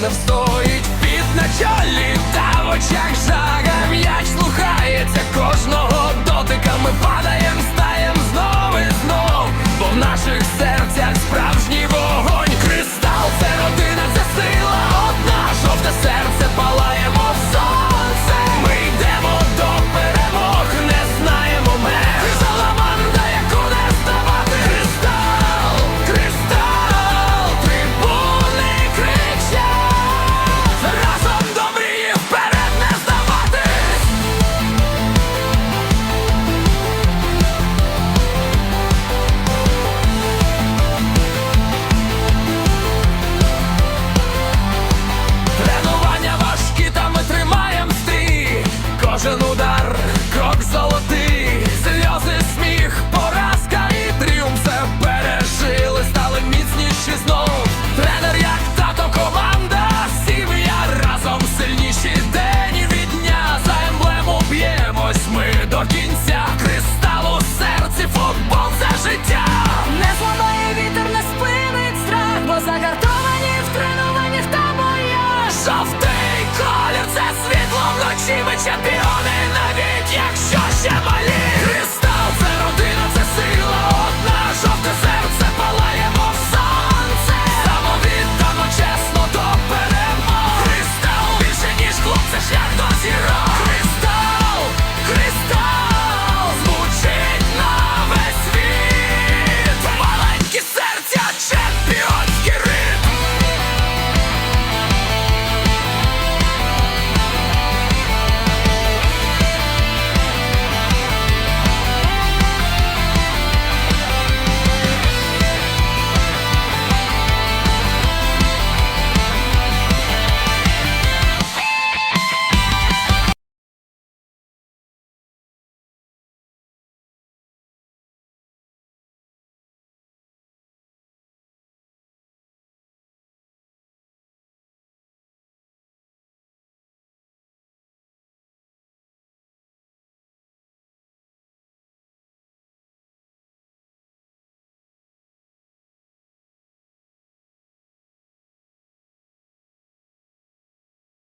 не встоїть під на чолі та в очах жах. Всі ми чемпіони, навіть якщо ще малі